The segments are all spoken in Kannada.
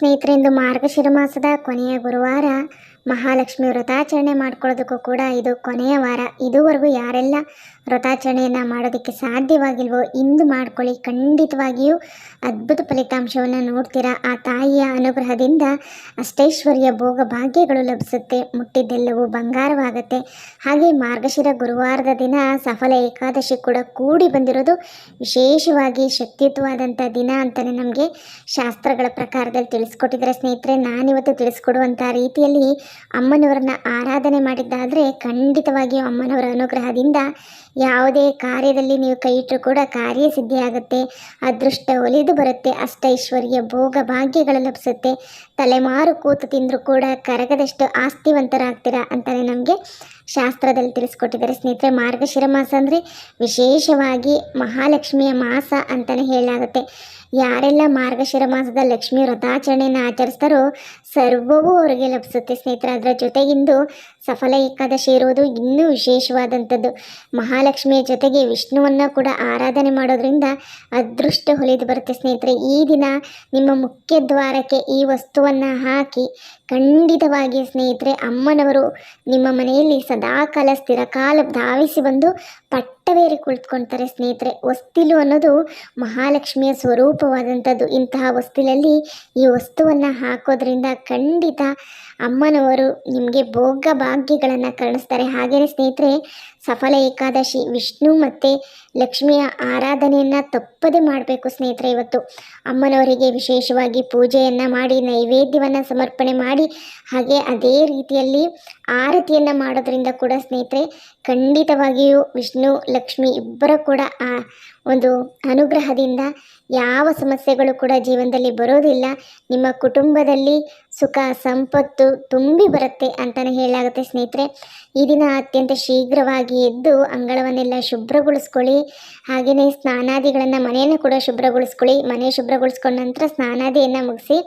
ಸ್ನೇಹಿತರೆ ಇಂದು ಮಾರ್ಗಶಿರ ಮಾಸದ ಕೊನೆಯ ಗುರುವಾರ ಮಹಾಲಕ್ಷ್ಮಿ ವ್ರತಾಚರಣೆ ಮಾಡ್ಕೊಳ್ಳೋದಕ್ಕೂ ಕೂಡ ಇದು ಕೊನೆಯ ವಾರ. ಇದುವರೆಗೂ ಯಾರೆಲ್ಲ ವ್ರತಾಚರಣೆಯನ್ನು ಮಾಡೋದಕ್ಕೆ ಸಾಧ್ಯವಾಗಿಲ್ವೋ ಇಂದು ಮಾಡ್ಕೊಳ್ಳಿ. ಖಂಡಿತವಾಗಿಯೂ ಅದ್ಭುತ ಫಲಿತಾಂಶವನ್ನು ನೋಡ್ತೀರಾ. ಆ ತಾಯಿಯ ಅನುಗ್ರಹದಿಂದ ಅಷ್ಟೈಶ್ವರ್ಯ ಭೋಗ ಭಾಗ್ಯಗಳು ಲಭಿಸುತ್ತೆ. ಮುಟ್ಟಿದ್ದೆಲ್ಲವೂ ಬಂಗಾರವಾಗುತ್ತೆ. ಹಾಗೆ ಮಾರ್ಗಶಿರ ಗುರುವಾರದ ದಿನ ಸಫಲ ಏಕಾದಶಿ ಕೂಡ ಕೂಡಿ ಬಂದಿರೋದು ವಿಶೇಷವಾಗಿ ಶಕ್ತಿಯುತವಾದಂಥ ದಿನ ಅಂತಲೇ ನಮಗೆ ಶಾಸ್ತ್ರಗಳ ಪ್ರಕಾರದಲ್ಲಿ ತಿಳಿಸ್ಕೊಟ್ಟಿದ್ದಾರೆ ಸ್ನೇಹಿತರೆ. ನಾನಿವತ್ತು ತಿಳಿಸ್ಕೊಡುವಂಥ ರೀತಿಯಲ್ಲಿ ಅಮ್ಮನವರನ್ನ ಆರಾಧನೆ ಮಾಡಿದ್ದಾದರೆ ಖಂಡಿತವಾಗಿಯೂ ಅಮ್ಮನವರ ಅನುಗ್ರಹದಿಂದ ಯಾವುದೇ ಕಾರ್ಯದಲ್ಲಿ ನೀವು ಕೈ ಇಟ್ಟರೂ ಕೂಡ ಕಾರ್ಯ ಸಿದ್ಧಿಯಾಗುತ್ತೆ ಅದೃಷ್ಟ ಒಲಿದು ಬರುತ್ತೆ, ಅಷ್ಟೈಶ್ವರ್ಯ ಭೋಗ ಭಾಗ್ಯಗಳು ಲಭಿಸುತ್ತೆ. ತಲೆಮಾರು ಕೂತು ತಿಂದರೂ ಕೂಡ ಕರಗದಷ್ಟು ಆಸ್ತಿವಂತರಾಗ್ತೀರಾ ಅಂತಲೇ ನಮಗೆ ಶಾಸ್ತ್ರದಲ್ಲಿ ತಿಳಿಸ್ಕೊಟ್ಟಿದ್ದಾರೆ ಸ್ನೇಹಿತರೆ. ಮಾರ್ಗಶಿರ ಮಾಸ ಅಂದರೆ ವಿಶೇಷವಾಗಿ ಮಹಾಲಕ್ಷ್ಮಿಯ ಮಾಸ ಅಂತಲೇ ಹೇಳಲಾಗುತ್ತೆ. ಯಾರೆಲ್ಲ ಮಾರ್ಗಶಿರ ಮಾಸದ ಲಕ್ಷ್ಮಿ ವ್ರತಾಚರಣೆಯನ್ನು ಆಚರಿಸ್ತಾರೋ ಸರ್ವವೂ ಅವರಿಗೆ ಲಭಿಸುತ್ತೆ ಸ್ನೇಹಿತರೆ. ಅದರ ಜೊತೆಗಿಂದು ಸಫಲ ಏಕಾದಶಿ ಇರುವುದು ಇನ್ನೂ ವಿಶೇಷವಾದಂಥದ್ದು. ಮಹಾಲಕ್ಷ್ಮಿಯ ಜೊತೆಗೆ ವಿಷ್ಣುವನ್ನು ಕೂಡ ಆರಾಧನೆ ಮಾಡೋದ್ರಿಂದ ಅದೃಷ್ಟ ಹೊಲಿದು ಬರುತ್ತೆ ಸ್ನೇಹಿತರೆ. ಈ ದಿನ ನಿಮ್ಮ ಮುಖ್ಯ ದ್ವಾರಕ್ಕೆ ಈ ವಸ್ತುವನ್ನು ಹಾಕಿ ಖಂಡಿತವಾಗಿ ಸ್ನೇಹಿತರೆ ಅಮ್ಮನವರು ನಿಮ್ಮ ಮನೆಯಲ್ಲಿ ಸದಾಕಾಲ ಸ್ಥಿರಕಾಲ ಧಾವಿಸಿ ಬಂದು ಪಟ್ಟವೇರಿ ಕುಳಿತುಕೊಳ್ತಾರೆ ಸ್ನೇಹಿತರೆ, ವಸ್ತಿಲು ಅನ್ನೋದು ಮಹಾಲಕ್ಷ್ಮಿಯ ಸ್ವರೂಪವಾದಂಥದ್ದು. ಇಂತಹ ವಸ್ತಿಲಲ್ಲಿ ಈ ವಸ್ತುವನ್ನು ಹಾಕೋದ್ರಿಂದ ಖಂಡಿತ ಅಮ್ಮನವರು ನಿಮಗೆ ಭೋಗ ಭಾಗ್ಯಗಳನ್ನು ಕರುಣಿಸ್ತಾರೆ. ಹಾಗೆಯೇ ಸ್ನೇಹಿತರೆ, ಸಫಲ ಏಕಾದಶಿ ವಿಷ್ಣು ಮತ್ತು ಲಕ್ಷ್ಮಿಯ ಆರಾಧನೆಯನ್ನು ತಪ್ಪದೆ ಮಾಡಬೇಕು ಸ್ನೇಹಿತರೆ ಇವತ್ತು. ಅಮ್ಮನವರಿಗೆ ವಿಶೇಷವಾಗಿ ಪೂಜೆಯನ್ನು ಮಾಡಿ, ನೈವೇದ್ಯವನ್ನು ಸಮರ್ಪಣೆ ಮಾಡಿ, ಹಾಗೆ ಅದೇ ರೀತಿಯಲ್ಲಿ ಆರತಿಯನ್ನು ಮಾಡೋದ್ರಿಂದ ಕೂಡ ಸ್ನೇಹಿತರೆ ಖಂಡಿತವಾಗಿಯೂ ವಿಷ್ಣು, ಲಕ್ಷ್ಮಿ ಇಬ್ಬರ ಕೂಡ ಆ ಒಂದು ಅನುಗ್ರಹದಿಂದ ಯಾವ ಸಮಸ್ಯೆಗಳು ಕೂಡ ಜೀವನದಲ್ಲಿ ಬರೋದಿಲ್ಲ. ನಿಮ್ಮ ಕುಟುಂಬದಲ್ಲಿ ಸುಖ, ಸಂಪತ್ತು ತುಂಬಿ ಬರುತ್ತೆ ಅಂತಲೇ ಹೇಳಲಾಗುತ್ತೆ ಸ್ನೇಹಿತರೆ. ಈ ದಿನ ಅತ್ಯಂತ ಶೀಘ್ರವಾಗಿ ಎದ್ದು ಅಂಗಳವನ್ನೆಲ್ಲ ಶುಭ್ರಗೊಳಿಸ್ಕೊಳ್ಳಿ. ಹಾಗೆಯೇ ಸ್ನಾನಾದಿಗಳನ್ನು ಮನೆಯನ್ನು ಕೂಡ ಶುಭ್ರಗೊಳಿಸ್ಕೊಳ್ಳಿ. ಮನೆ ಶುಭ್ರಗೊಳಿಸ್ಕೊಂಡ ನಂತರ ಸ್ನಾನಾದಿಯನ್ನು ಮುಗಿಸಿ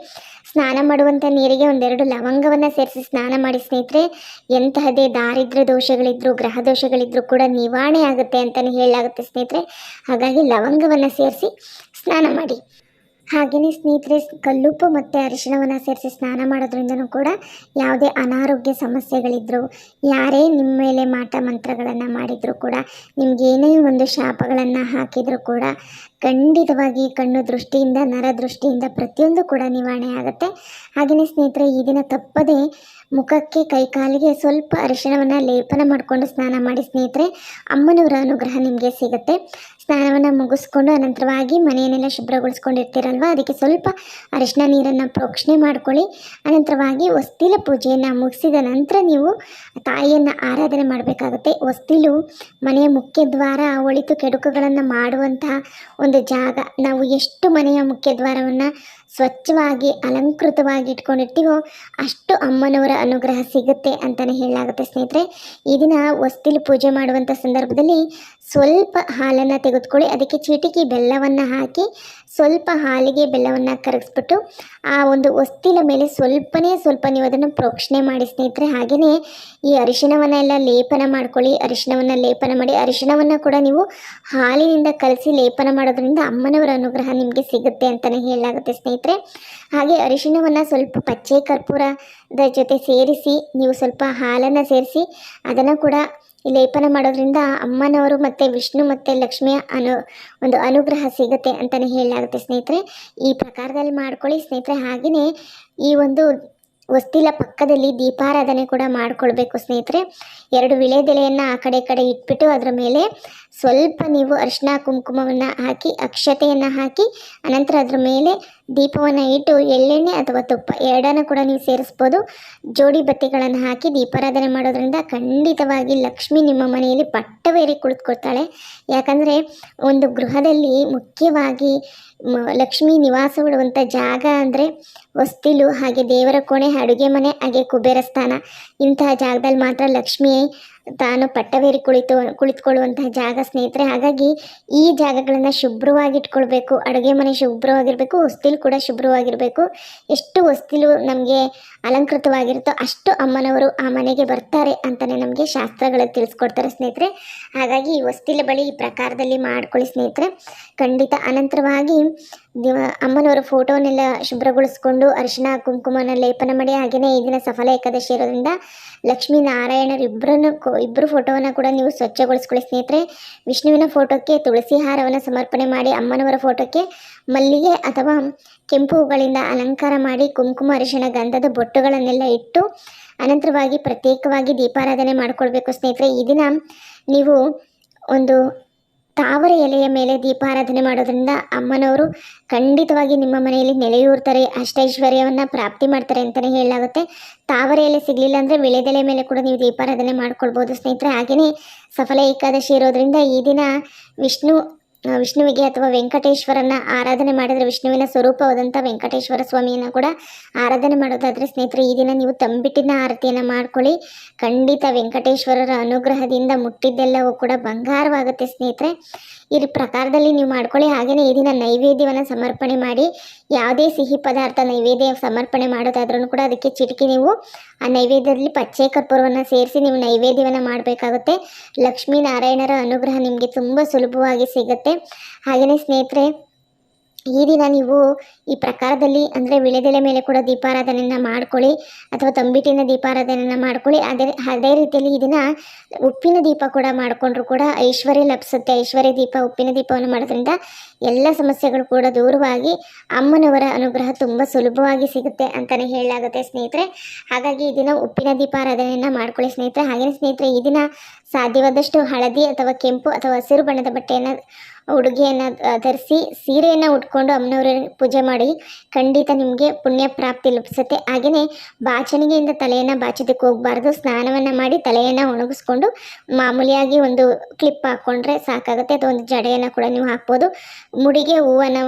ಸ್ನಾನ ಮಾಡುವಂಥ ನೀರಿಗೆ ಒಂದೆರಡು ಲವಂಗವನ್ನು ಸೇರಿಸಿ ಸ್ನಾನ ಮಾಡಿ ಸ್ನೇಹಿತರೆ, ಎಂತಹದೇ ದಾರಿದ್ರ ದೋಷಗಳಿದ್ರು, ಗ್ರಹ ದೋಷಗಳಿದ್ರು ಕೂಡ ನಿವಾರಣೆ ಆಗುತ್ತೆ ಅಂತಲೇ ಹೇಳಲಾಗುತ್ತೆ ಸ್ನೇಹಿತರೆ. ಹಾಗಾಗಿ ಲವಂಗವನ್ನು ಸೇರಿಸಿ ಸ್ನಾನ ಮಾಡಿ. ಹಾಗೆಯೇ ಸ್ನೇಹಿತರೆ, ಕಲ್ಲುಪ್ಪು ಮತ್ತು ಅರಿಶಿಣವನ್ನು ಸೇರಿಸಿ ಸ್ನಾನ ಮಾಡೋದ್ರಿಂದನೂ ಕೂಡ ಯಾವುದೇ ಅನಾರೋಗ್ಯ ಸಮಸ್ಯೆಗಳಿದ್ದರೂ ಯಾರೇ ನಿಮ್ಮ ಮೇಲೆ ಮಾಟ ಮಂತ್ರಗಳನ್ನು ಮಾಡಿದರೂ ಕೂಡ ನಿಮಗೇನೇ ಒಂದು ಶಾಪಗಳನ್ನು ಹಾಕಿದರೂ ಕೂಡ, ಖಂಡಿತವಾಗಿ ಕಣ್ಣು ದೃಷ್ಟಿಯಿಂದ, ನರ ದೃಷ್ಟಿಯಿಂದ ಪ್ರತಿಯೊಂದು ಕೂಡ ನಿವಾರಣೆ ಆಗುತ್ತೆ. ಹಾಗೆಯೇ ಸ್ನೇಹಿತರೆ, ಈ ದಿನ ತಪ್ಪದೇ ಮುಖಕ್ಕೆ ಕೈಕಾಲಿಗೆ ಸ್ವಲ್ಪ ಅರಿಶಿಣವನ್ನು ಲೇಪನ ಮಾಡಿಕೊಂಡು ಸ್ನಾನ ಮಾಡಿ ಸ್ನೇಹಿತರೆ, ಅಮ್ಮನವರ ಅನುಗ್ರಹ ನಿಮಗೆ ಸಿಗುತ್ತೆ. ಸ್ನಾನವನ್ನು ಮುಗಿಸ್ಕೊಂಡು ಅನಂತರವಾಗಿ ಮನೆಯನ್ನೆಲ್ಲ ಶುಭ್ರಗೊಳಿಸ್ಕೊಂಡಿರ್ತೀರಲ್ವ? ಅದಕ್ಕೆ ಸ್ವಲ್ಪ ಅರಿಶಿನ ನೀರನ್ನು ಪ್ರೋಕ್ಷಣೆ ಮಾಡ್ಕೊಳ್ಳಿ. ಅನಂತರವಾಗಿ ಹೊಸ್ತಿಲ ಪೂಜೆಯನ್ನು ಮುಗಿಸಿದ ನಂತರ ನೀವು ತಾಯಿಯನ್ನು ಆರಾಧನೆ ಮಾಡಬೇಕಾಗುತ್ತೆ. ಹೊಸ್ತಿಲು ಮನೆಯ ಮುಖ್ಯ ದ್ವಾರ, ಒಳಿತು ಕೆಡುಕುಗಳನ್ನು ಮಾಡುವಂತಹ ಒಂದು ಜಾಗ. ನಾವು ಎಷ್ಟು ಮನೆಯ ಮುಖ್ಯ ದ್ವಾರವನ್ನು ಸ್ವಚ್ಛವಾಗಿ, ಅಲಂಕೃತವಾಗಿ ಇಟ್ಕೊಂಡಿರ್ತೀವೋ ಅಷ್ಟು ಅಮ್ಮನವರ ಅನುಗ್ರಹ ಸಿಗುತ್ತೆ ಅಂತಲೇ ಹೇಳಲಾಗುತ್ತೆ ಸ್ನೇಹಿತರೆ. ಈ ದಿನ ಹೊಸ್ತಿಲು ಪೂಜೆ ಮಾಡುವಂಥ ಸಂದರ್ಭದಲ್ಲಿ ಸ್ವಲ್ಪ ಹಾಲನ್ನು ತೆಗೆದುಕೊಳ್ಳಿ. ಅದಕ್ಕೆ ಚಿಟಿಕೆ ಬೆಲ್ಲವನ್ನು ಹಾಕಿ ಸ್ವಲ್ಪ ಹಾಲಿಗೆ ಬೆಲ್ಲವನ್ನು ಕರಗಿಸ್ಬಿಟ್ಟು ಆ ಒಂದು ವಸ್ತಿನ ಮೇಲೆ ಸ್ವಲ್ಪನೇ ಸ್ವಲ್ಪ ನೀವು ಅದನ್ನು ಪ್ರೋಕ್ಷಣೆ ಮಾಡಿ ಸ್ನೇಹಿತರೆ. ಹಾಗೆಯೇ ಈ ಅರಿಶಿಣವನ್ನೆಲ್ಲ ಲೇಪನ ಮಾಡ್ಕೊಳ್ಳಿ. ಅರಿಶಿಣವನ್ನು ಲೇಪನ ಮಾಡಿ, ಅರಿಶಿಣವನ್ನು ಕೂಡ ನೀವು ಹಾಲಿನಿಂದ ಕಲಸಿ ಲೇಪನ ಮಾಡೋದ್ರಿಂದ ಅಮ್ಮನವರ ಅನುಗ್ರಹ ನಿಮಗೆ ಸಿಗುತ್ತೆ ಅಂತಲೇ ಹೇಳಲಾಗುತ್ತೆ ಸ್ನೇಹಿತರೆ. ಹಾಗೆ ಅರಿಶಿನವನ್ನು ಸ್ವಲ್ಪ ಪಚ್ಚೆ ಕರ್ಪೂರದ ಜೊತೆ ಸೇರಿಸಿ, ನೀವು ಸ್ವಲ್ಪ ಹಾಲನ್ನು ಸೇರಿಸಿ, ಅದನ್ನು ಕೂಡ ಲೇಪನ ಮಾಡೋದ್ರಿಂದ ಅಮ್ಮನವರು ಮತ್ತು ವಿಷ್ಣು ಮತ್ತು ಲಕ್ಷ್ಮಿಯ ಅನು, ಒಂದು ಅನುಗ್ರಹ ಸಿಗುತ್ತೆ ಅಂತಲೇ ಹೇಳಲಾಗುತ್ತೆ ಸ್ನೇಹಿತರೆ. ಈ ಪ್ರಕಾರದಲ್ಲಿ ಮಾಡ್ಕೊಳ್ಳಿ ಸ್ನೇಹಿತರೆ. ಹಾಗೆಯೇ ಈ ಒಂದು ವಸ್ತಿಲ ಪಕ್ಕದಲ್ಲಿ ದೀಪಾರಾಧನೆ ಕೂಡ ಮಾಡಿಕೊಳ್ಬೇಕು ಸ್ನೇಹಿತರೆ. ಎರಡು ವಿಳೆದೆಲೆಯನ್ನು ಆ ಕಡೆ ಈ ಕಡೆ ಇಟ್ಬಿಟ್ಟು ಅದರ ಮೇಲೆ ಸ್ವಲ್ಪ ನೀವು ಅರಿಶಿನ ಕುಂಕುಮವನ್ನು ಹಾಕಿ, ಅಕ್ಷತೆಯನ್ನು ಹಾಕಿ, ಅನಂತರ ಅದರ ಮೇಲೆ ದೀಪವನ್ನು ಇಟ್ಟು ಎಳ್ಳೆಣ್ಣೆ ಅಥವಾ ತುಪ್ಪ ಎರಡನ್ನು ಕೂಡ ನೀವು ಸೇರಿಸ್ಬೋದು. ಜೋಡಿ ಬತ್ತಿಗಳನ್ನು ಹಾಕಿ ದೀಪಾರಾಧನೆ ಮಾಡೋದ್ರಿಂದ ಖಂಡಿತವಾಗಿ ಲಕ್ಷ್ಮಿ ನಿಮ್ಮ ಮನೆಯಲ್ಲಿ ಪಟ್ಟವೇರಿ ಕುಳಿತುಕೊಳ್ತಾಳೆ. ಯಾಕಂದರೆ ಒಂದು ಗೃಹದಲ್ಲಿ ಮುಖ್ಯವಾಗಿ ಲಕ್ಷ್ಮಿ ನಿವಾಸವಿಡುವಂಥ ಜಾಗ ಅಂದರೆ ವಸ್ತಿಲು ಹಾಗೆ ದೇವರ ಕೋಣೆ, ಅಡುಗೆ ಮನೆ, ಹಾಗೆ ಕುಬೇರ ಸ್ಥಾನ. ಇಂತಹ ಜಾಗದಲ್ಲಿ ಮಾತ್ರ ಲಕ್ಷ್ಮಿ ತಾನು ಪಟ್ಟವೇರಿ ಕುಳಿತು, ಕುಳಿತುಕೊಳ್ಳುವಂತಹ ಜಾಗ ಸ್ನೇಹಿತರೆ, ಹಾಗಾಗಿ ಈ ಜಾಗಗಳನ್ನು ಶುಭ್ರವಾಗಿ ಇಟ್ಕೊಳ್ಬೇಕು ಅಡುಗೆ ಮನೆ ಶುಭ್ರವಾಗಿರಬೇಕು, ಹೊಸ್ತಿಲು ಕೂಡ ಶುಭ್ರವಾಗಿರಬೇಕು. ಎಷ್ಟು ಹೊಸ್ತಿಲು ನಮಗೆ ಅಲಂಕೃತವಾಗಿರುತ್ತೋ ಅಷ್ಟು ಅಮ್ಮನವರು ಆ ಮನೆಗೆ ಬರ್ತಾರೆ ಅಂತಲೇ ನಮಗೆ ಶಾಸ್ತ್ರಗಳು ತಿಳಿಸ್ಕೊಡ್ತಾರೆ ಸ್ನೇಹಿತರೆ. ಹಾಗಾಗಿ ಈ ಹೊಸ್ತಿಲ ಬಳಿ ಈ ಪ್ರಕಾರದಲ್ಲಿ ಮಾಡ್ಕೊಳ್ಳಿ ಸ್ನೇಹಿತರೆ. ಖಂಡಿತ ಅನಂತರವಾಗಿ ಅಮ್ಮನವರ ಫೋಟೋನೆಲ್ಲ ಶುಭ್ರಗೊಳಿಸ್ಕೊಂಡು ಅರಿಶಿನ ಕುಂಕುಮನ ಲೇಪನ ಮಾಡಿ ಹಾಗೆಯೇ ಈ ದಿನ ಸಫಲ ಏಕಾದಶಿ ಇರೋದ್ರಿಂದ ಲಕ್ಷ್ಮೀ ನಾರಾಯಣರಿಬ್ಬರನ್ನು ಇಬ್ಬರು ಫೋಟೋವನ್ನು ಕೂಡ ನೀವು ಸ್ವಚ್ಛಗೊಳಿಸ್ಕೊಳ್ಳಿ ಸ್ನೇಹಿತರೆ. ವಿಷ್ಣುವಿನ ಫೋಟೋಕ್ಕೆ, ತುಳಸಿ ಹಾರವನ್ನು ಸಮರ್ಪಣೆ ಮಾಡಿ, ಅಮ್ಮನವರ ಫೋಟೋಕ್ಕೆ, ಮಲ್ಲಿಗೆ ಅಥವಾ ಕೆಂಪು ಹೂಗಳಿಂದ ಅಲಂಕಾರ ಮಾಡಿ, ಕುಂಕುಮ ಅರಿಶಿನ ಗಂಧದ ಬೊಟ್ಟುಗಳನ್ನೆಲ್ಲ ಇಟ್ಟು ಅನಂತರವಾಗಿ ಪ್ರತ್ಯೇಕವಾಗಿ ದೀಪಾರಾಧನೆ ಮಾಡಿಕೊಳ್ಬೇಕು ಸ್ನೇಹಿತರೆ. ಈ ದಿನ ನೀವು ಒಂದು ತಾವರ ಎಲೆಯ ಮೇಲೆ ದೀಪಾರಾಧನೆ ಮಾಡೋದ್ರಿಂದ ಅಮ್ಮನವರು ಖಂಡಿತವಾಗಿ ನಿಮ್ಮ ಮನೆಯಲ್ಲಿ ನೆಲೆಯೂರ್ತಾರೆ, ಅಷ್ಟೈಶ್ವರ್ಯವನ್ನು ಪ್ರಾಪ್ತಿ ಮಾಡ್ತಾರೆ ಅಂತಲೇ ಹೇಳಲಾಗುತ್ತೆ. ತಾವರ ಎಲೆ ಸಿಗಲಿಲ್ಲ ಅಂದರೆ ವಿಳೆದೆಲೆ ಮೇಲೆ ಕೂಡ ನೀವು ದೀಪಾರಾಧನೆ ಮಾಡ್ಕೊಳ್ಬೋದು ಸ್ನೇಹಿತರೆ. ಹಾಗೆಯೇ ಸಫಲ ಏಕಾದಶಿ ಇರೋದ್ರಿಂದ ಈ ದಿನ ವಿಷ್ಣು ವಿಷ್ಣುವಿಗೆ ಅಥವಾ ವೆಂಕಟೇಶ್ವರನ ಆರಾಧನೆ ಮಾಡಿದರೆ ವಿಷ್ಣುವಿನ ಸ್ವರೂಪವಾದಂಥ ವೆಂಕಟೇಶ್ವರ ಸ್ವಾಮಿಯನ್ನು ಕೂಡ ಆರಾಧನೆ ಮಾಡೋದಾದರೆ ಸ್ನೇಹಿತರೆ, ಈ ದಿನ ನೀವು ತಂಬಿಟ್ಟಿನ ಆರತಿಯನ್ನು ಮಾಡ್ಕೊಳ್ಳಿ. ಖಂಡಿತ ವೆಂಕಟೇಶ್ವರರ ಅನುಗ್ರಹದಿಂದ ಮುಟ್ಟಿದ್ದೆಲ್ಲವೂ ಕೂಡ ಬಂಗಾರವಾಗುತ್ತೆ ಸ್ನೇಹಿತರೆ. ಈ ಪ್ರಕಾರದಲ್ಲಿ ನೀವು ಮಾಡ್ಕೊಳ್ಳಿ. ಹಾಗೆಯೇ ಈ ದಿನ ನೈವೇದ್ಯವನ್ನು ಸಮರ್ಪಣೆ ಮಾಡಿ, ಯಾವುದೇ ಸಿಹಿ ಪದಾರ್ಥ ನೈವೇದ್ಯ ಸಮರ್ಪಣೆ ಮಾಡೋದಾದ್ರೂ ಕೂಡ ಅದಕ್ಕೆ ಚಿಟಕಿ ನೀವು, ಆ ನೈವೇದ್ಯದಲ್ಲಿ ಪಚ್ಚೆ ಕರ್ಪೂರವನ್ನು ಸೇರಿಸಿ ನೀವು ನೈವೇದ್ಯವನ್ನು ಮಾಡಬೇಕಾಗುತ್ತೆ. ಲಕ್ಷ್ಮೀನಾರಾಯಣರ ಅನುಗ್ರಹ ನಿಮಗೆ ತುಂಬ ಸುಲಭವಾಗಿ ಸಿಗುತ್ತೆ. ಹಾಗೆಯೇ ಸ್ನೇಹಿತರೆ, ಈ ದಿನ ನೀವು ಈ ಪ್ರಕಾರದಲ್ಲಿ, ಅಂದರೆ ವಿಳೆದೆಲೆ ಮೇಲೆ ಕೂಡ ದೀಪಾರಾಧನೆಯನ್ನು ಮಾಡ್ಕೊಳ್ಳಿ, ಅಥವಾ ತಂಬಿಟ್ಟಿನ ದೀಪಾರಾಧನೆಯನ್ನು ಮಾಡ್ಕೊಳ್ಳಿ. ಅದೇ ಅದೇ ರೀತಿಯಲ್ಲಿ ಈ ದಿನ ಉಪ್ಪಿನ ದೀಪ ಕೂಡ ಮಾಡಿಕೊಂಡ್ರು ಕೂಡ ಐಶ್ವರ್ಯ ಲಭಿಸುತ್ತೆ. ಐಶ್ವರ್ಯ ದೀಪ, ಉಪ್ಪಿನ ದೀಪವನ್ನು ಮಾಡೋದ್ರಿಂದ ಎಲ್ಲ ಸಮಸ್ಯೆಗಳು ಕೂಡ ದೂರವಾಗಿ ಅಮ್ಮನವರ ಅನುಗ್ರಹ ತುಂಬ ಸುಲಭವಾಗಿ ಸಿಗುತ್ತೆ ಅಂತಲೇ ಹೇಳಲಾಗುತ್ತೆ ಸ್ನೇಹಿತರೆ. ಹಾಗಾಗಿ ಈ ದಿನ ಉಪ್ಪಿನ ದೀಪಾರಾಧನೆಯನ್ನು ಮಾಡ್ಕೊಳ್ಳಿ ಸ್ನೇಹಿತರೆ. ಹಾಗೆಯೇ ಸ್ನೇಹಿತರೆ, ಈ ದಿನ ಸಾಧ್ಯವಾದಷ್ಟು ಹಳದಿ ಅಥವಾ ಕೆಂಪು ಅಥವಾ ಹಸಿರು ಬಣ್ಣದ ಬಟ್ಟೆಯನ್ನು, ಉಡುಗೆಯನ್ನು ಧರಿಸಿ ಸೀರೆಯನ್ನು ಉಟ್ಕೊಂಡು ಅಮ್ಮನವರ ಪೂಜೆ ಮಾಡಿ ಖಂಡಿತ ನಿಮಗೆ ಪುಣ್ಯ ಪ್ರಾಪ್ತಿ ಲಭಿಸುತ್ತೆ. ಹಾಗೆಯೇ ಬಾಚಣಿಗೆಯಿಂದ ತಲೆಯನ್ನು ಬಾಚೋದಕ್ಕೆ ಹೋಗಬಾರ್ದು. ಸ್ನಾನವನ್ನು ಮಾಡಿ ತಲೆಯನ್ನು ಒಣಗಿಸ್ಕೊಂಡು ಮಾಮೂಲಿಯಾಗಿ ಒಂದು ಕ್ಲಿಪ್ ಹಾಕ್ಕೊಂಡ್ರೆ ಸಾಕಾಗುತ್ತೆ. ಅಥವಾ ಒಂದು ಜಡೆಯನ್ನು ಕೂಡ ನೀವು ಹಾಕ್ಬೋದು. ಮುಡಿಗೆ ಹೂವನ್ನು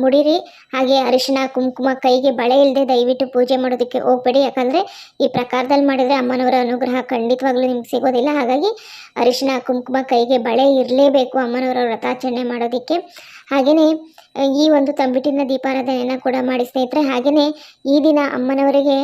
ಮುಡಿರಿ. ಹಾಗೆ ಅರಿಶಿನ ಕುಂಕುಮ ಕೈಗೆ ಬಳೆ ಇಲ್ಲದೆ ದಯವಿಟ್ಟು ಪೂಜೆ ಮಾಡೋದಕ್ಕೆ ಹೋಗಬೇಡಿ. ಯಾಕಂದರೆ ಈ ಪ್ರಕಾರದಲ್ಲಿ ಮಾಡಿದರೆ ಅಮ್ಮನವರ ಅನುಗ್ರಹ ಖಂಡಿತವಾಗ್ಲೂ ನಿಮ್ಗೆ ಸಿಗೋದಿಲ್ಲ. ಹಾಗಾಗಿ ಅರಿಶಿನ ಕುಂಕುಮ ಕೈಗೆ ಬಳೆ ಇರಲೇಬೇಕು ಅಮ್ಮನವರ ವ್ರತಾಚರಣೆ ಮಾಡೋದಕ್ಕೆ. ಹಾಗೆಯೇ ಈ ಒಂದು ತಂಬಿಟ್ಟಿನ ದೀಪಾರಾಧನೆಯನ್ನು ಕೂಡ ಮಾಡಿ ಸ್ನೇಹಿತರೆ ಹಾಗೆಯೇ ಈ ದಿನ ಅಮ್ಮನವರಿಗೆ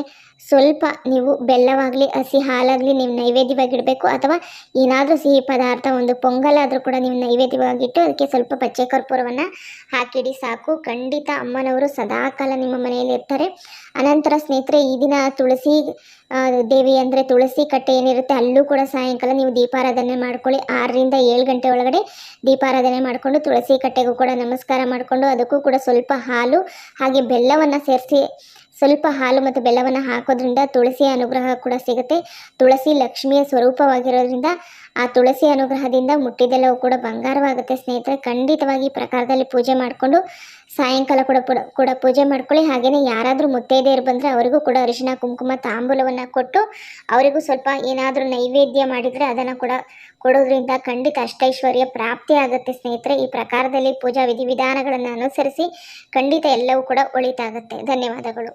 ಸ್ವಲ್ಪ ನೀವು ಬೆಲ್ಲವಾಗಲಿ, ಹಸಿ ಹಾಲಾಗಲಿ ನೀವು ನೈವೇದ್ಯವಾಗಿಡಬೇಕು, ಅಥವಾ ಏನಾದರೂ ಸಿಹಿ ಪದಾರ್ಥ, ಒಂದು ಪೊಂಗಲ್ ಆದರೂ ಕೂಡ ನೀವು ನೈವೇದ್ಯವಾಗಿಟ್ಟು ಅದಕ್ಕೆ ಸ್ವಲ್ಪ ಪಚ್ಚೆ ಕರ್ಪೂರವನ್ನು ಹಾಕಿಡಿ ಸಾಕು. ಖಂಡಿತ ಅಮ್ಮನವರು ಸದಾಕಾಲ ನಿಮ್ಮ ಮನೆಯಲ್ಲಿ ಇರ್ತಾರೆ. ಅನಂತರ ಸ್ನೇಹಿತರೆ, ಈ ದಿನ ತುಳಸಿ ದೇವಿ ಅಂದರೆ ತುಳಸಿ ಕಟ್ಟೆ ಏನಿರುತ್ತೆ, ಅಲ್ಲೂ ಕೂಡ ಸಾಯಂಕಾಲ ನೀವು ದೀಪಾರಾಧನೆ ಮಾಡ್ಕೊಳ್ಳಿ. ಆರರಿಂದ ಏಳು ಗಂಟೆ ಒಳಗಡೆ ದೀಪಾರಾಧನೆ ಮಾಡಿಕೊಂಡು ತುಳಸಿ ಕಟ್ಟೆಗೂ ಕೂಡ ನಮಸ್ಕಾರ ಮಾಡಿಕೊಂಡು ಅದಕ್ಕೂ ಕೂಡ ಸ್ವಲ್ಪ ಹಾಲು, ಹಾಗೆ ಬೆಲ್ಲವನ್ನು ಸೇರಿಸಿ, ಸ್ವಲ್ಪ ಹಾಲು ಮತ್ತು ಬೆಲ್ಲವನ್ನು ಹಾಕೋದ್ರಿಂದ ತುಳಸಿಯ ಅನುಗ್ರಹ ಕೂಡ ಸಿಗುತ್ತೆ. ತುಳಸಿ ಲಕ್ಷ್ಮಿಯ ಸ್ವರೂಪವಾಗಿರೋದ್ರಿಂದ ಆ ತುಳಸಿ ಅನುಗ್ರಹದಿಂದ ಮುಟ್ಟಿದೆಲ್ಲವೂ ಕೂಡ ಬಂಗಾರವಾಗುತ್ತೆ ಸ್ನೇಹಿತರೆ. ಖಂಡಿತವಾಗಿ ಈ ಪ್ರಕಾರದಲ್ಲಿ ಪೂಜೆ ಮಾಡಿಕೊಂಡು ಸಾಯಂಕಾಲ ಕೂಡ ಕೂಡ ಪೂಜೆ ಮಾಡ್ಕೊಳ್ಳಿ. ಹಾಗೆಯೇ ಯಾರಾದರೂ ಮುತ್ತೈದೆಯರು ಬಂದರೆ ಅವರಿಗೂ ಕೂಡ ಅರಿಶಿನ, ಕುಂಕುಮ, ತಾಂಬೂಲವನ್ನು ಕೊಟ್ಟು ಅವರಿಗೂ ಸ್ವಲ್ಪ ಏನಾದರೂ ನೈವೇದ್ಯ ಮಾಡಿದರೆ ಅದನ್ನು ಕೂಡ ಕೊಡೋದ್ರಿಂದ ಖಂಡಿತ ಅಷ್ಟೈಶ್ವರ್ಯ ಪ್ರಾಪ್ತಿ ಆಗುತ್ತೆ ಸ್ನೇಹಿತರೆ. ಈ ಪ್ರಕಾರದಲ್ಲಿ ಪೂಜಾ ವಿಧಿವಿಧಾನಗಳನ್ನು ಅನುಸರಿಸಿ ಖಂಡಿತ ಎಲ್ಲವೂ ಕೂಡ ಒಳಿತಾಗುತ್ತೆ. ಧನ್ಯವಾದಗಳು.